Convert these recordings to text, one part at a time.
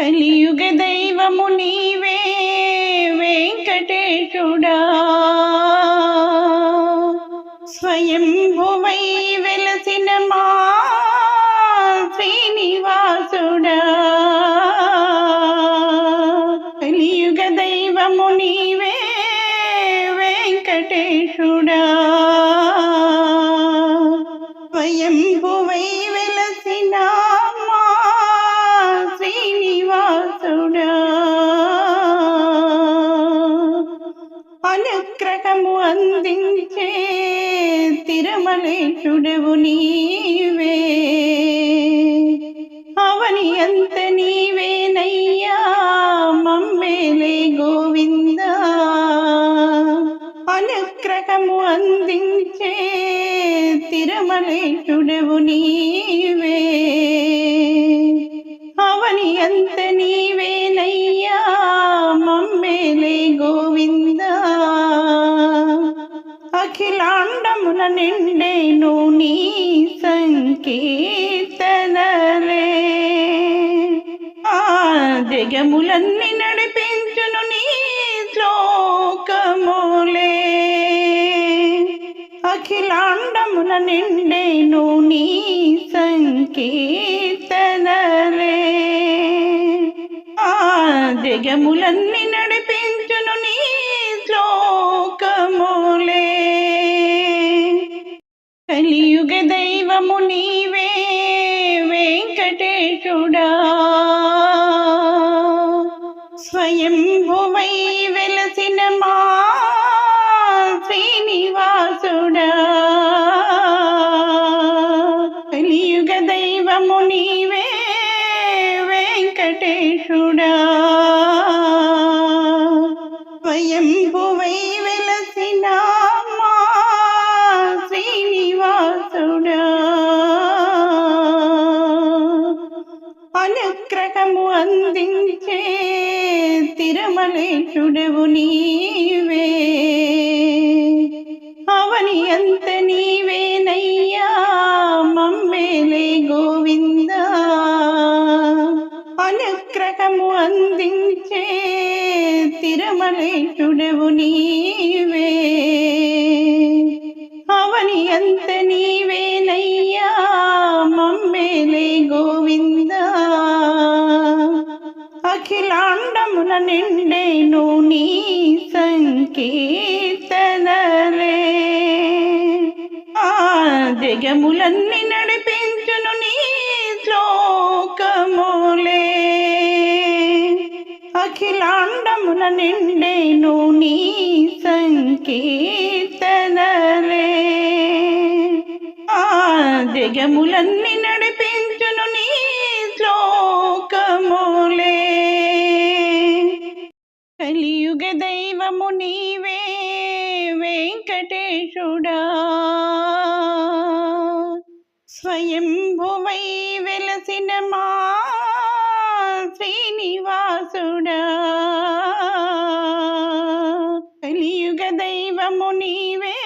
కలియుగ దైవము నీవే వెంకటేశుడా. స్వయంభువై వెలసిన మా శ్రీనివాసుడా. కలియుగ దైవము నీవే వెంకటేశుడా. స్వయం అందించే తిరుమలేశుడవు నీవే అవని అంత నీవేనయ్యా మమ్మేలే గోవింద అనుగ్రహము అందించే తిరుమలేశుడవు నీవే అవని అంత నీవేనయ్యా అఖిలాండమున నిండేను నీ సంకీర్తనలే. ఆ జగములన్నీ నడిపించును నీ శ్లోకములే. అఖిలాండమున నిండేను నీ సంకీర్తనలే. ఆ జగములన్నీ నడిపించును నీ శ్లోకములే. కలియుగ దైవము నీవే వెంకటేశుడా. స్వయంభువై వెలసిన మా శ్రీనివాసుడా. కలియుగ దైవము నీవే వెంకటేశుడా. అనుగ్రహము అందించే తిరుమలేశుడవు నీవే. అవని అంత నీవేనయ్యా మమ్మేలే గోవింద. అనుగ్రహము అందించే తిరుమలేశుడవు నీవే. అవని అంతే అఖిలాండమున నిండేను నీ సంకీర్తనలే ఆ జగములన్నీ నడిపించును నీ శ్లోకములే అఖిలాండమున నిండేను నీ సంకీర్తనలే ఆ జగములన్నీ దైవము నీవే వెంకటేశుడా స్వయంభువై వెలసిన మా శ్రీనివాసుడా కలియుగ దైవము నీవే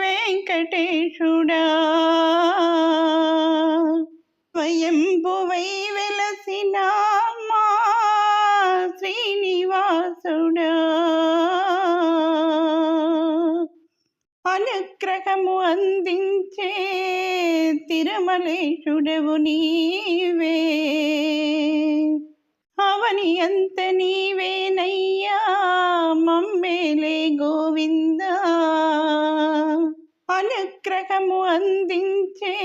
వెంకటేశుడా స్వయంభువై వెలసిన మా శ్రీనివాసుడా. అనుగ్రహము అందించే తిరుమలేశుడవు నీవే. అవని అంత నీవేనయ్యా మమ్మేలే గోవింద. అనుగ్రహము అందించే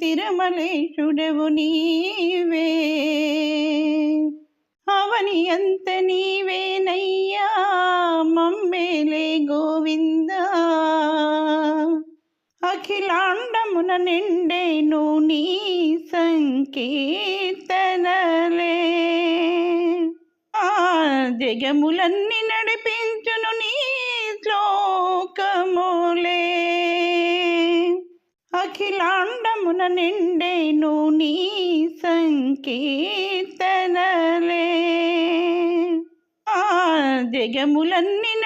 తిరుమలేశుడవు నీవే. అవని అంత నీవేనయ్యా మమ్మేలే గోవింద. అఖిలాండమున నిండేను నీ సంకీర్తనలే. ఆ జగములన్నీ అఖిలాండమున నిండేను నీ సంకీర్తనలే. ఆ జగములన్నీ